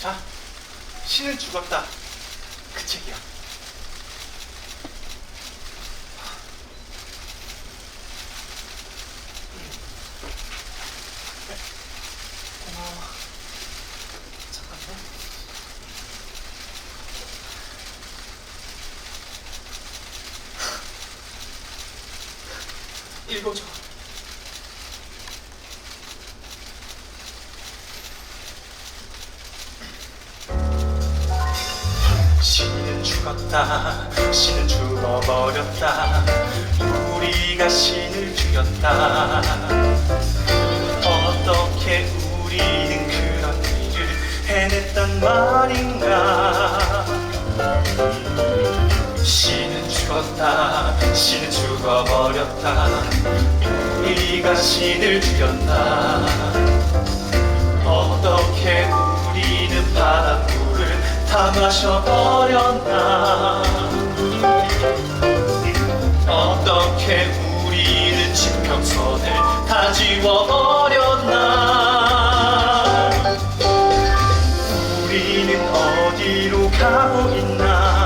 자, 신은 죽었다. 그 책이야. 고마워. 잠깐만. 읽어줘. 죽었다. 신은 죽어버렸다. 우리가 신을 죽였다. 어떻게 우리는 그런 일을 해냈단 말인가? 신은 죽었다. 신은 죽어버렸다. 우리가 신을 죽였다 다 마셔버렸나? 어떻게 우리는 지평선을 다 지워버렸나? 우리는 어디로 가고 있나?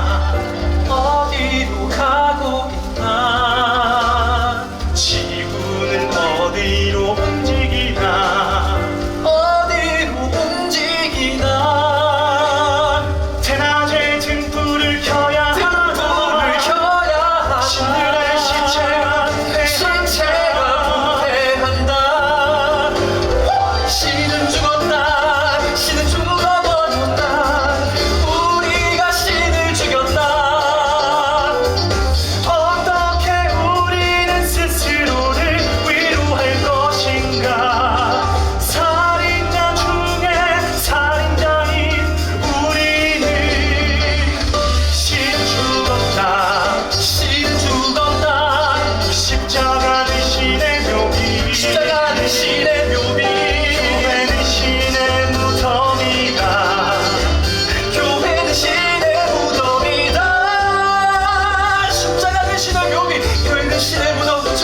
this shit